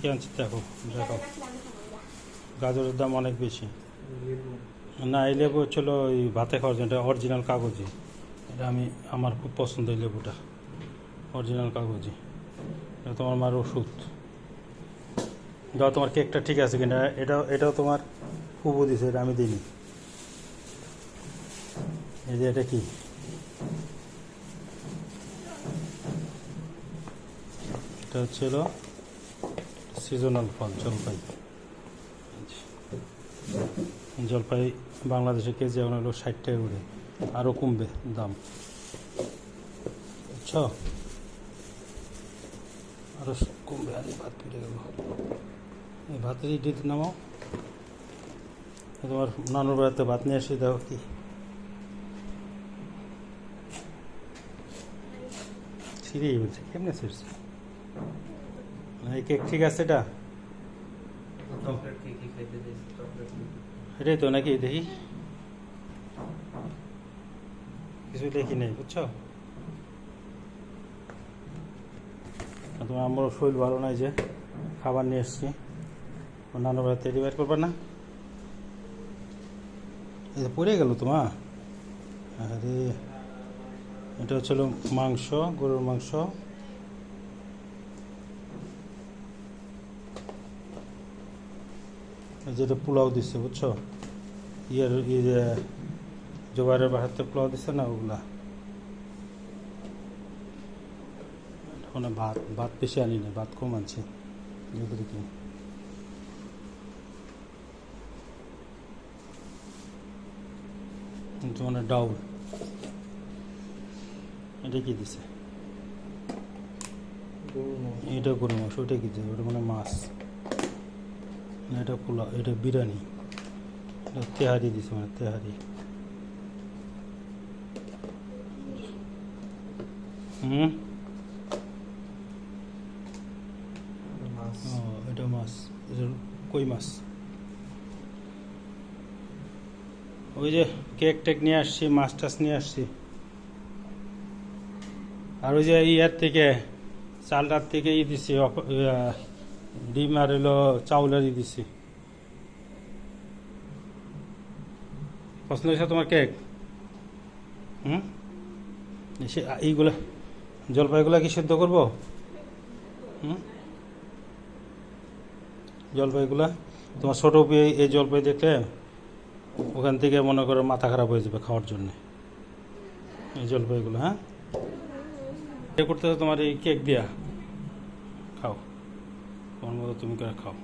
কী আনছি, দেখো দেখো। গাজরের দাম অনেক বেশি। না, এই লেবু ছিল ওই ভাতে খাওয়ার জন্য, এটা অরিজিনাল কাগজি। এটা আমি, আমার খুব পছন্দ এই লেবুটা। অরিজিনাল কাগজি। এটা তোমার মার ওষুধ। যাও তোমার কেকটা ঠিক আছে কিনা? এটাও এটাও তোমার ফুবু দিছে, এটা আমি দিইনি। এই যে এটা কি? এটা হচ্ছিল সিজনাল ফল, জলপাই। জলপাই বাংলাদেশে কেজি এখন হলো ষাট টাকা করে আরও কমবে দাম। বুঝছ? আরও কমবে, আর ভাত ফিরে গেল এই ভাতের ইডিতে নামাও তোমার নানুর বাড়িতে ভাত নিয়ে আসি, দেখো কি। ছিঁড়েই বলছে, কেমনে ছিঁড়ছে? এই কেক ঠিক আছে এটা? এটাই তো নাকি দেখি। কিছু দেখি নেই বুঝছ? তোমার আমার শরীর ভালো নাই যে খাবার নিয়ে এসছি। ওর নানু বাড়িতে ডেলিভারি করবে না? যে পড়ে গেল তোমার? আরে এটা হচ্ছিল মাংস গরুর মাংস। যেটা পোলাও দিচ্ছে বুঝছ? ইয়ের ইয়ে যে জোবারের বাসাতে পোলাও দিচ্ছে না ওগুলা? ওখানে ভাত ভাত বেশি আনি না ভাত কম আনছি। যেগুলো কি? কিন্তু মানে ডাউল। এটা কি দিছে? এটা গরু মাংস ওটা কি দিছে? ওটা মানে মাছ। এটা পোলাও এটা বিরিয়ানি। এটা তেহারি দিছে মানে তেহারি। হুম? এটা মাছ কই মাছ? ওই যে কেক টেক নিয়ে আসছি মাছ টাছ নিয়ে আসছি। আর ওই যে ইয়ার থেকে চালটার থেকে ই দিছি ডিম আর এলো চাউলের দিছি। পছন্দ হয়েছে তোমার কেক? হুম? এইগুলা, জলপাইগুলা কি সিদ্ধ করব? হুম? জলপাইগুলা, তোমার ছোটো পেয়ে এই জলপাই দেখলে ওখান থেকে মনে করো মাথা খারাপ হয়ে যাবে খাওয়ার জন্যে। এই জলপাইগুলো হ্যাঁ? এ করতে তোমার এই কেক দিয়া? খাও। তোমার মতো তুমি করে খাও।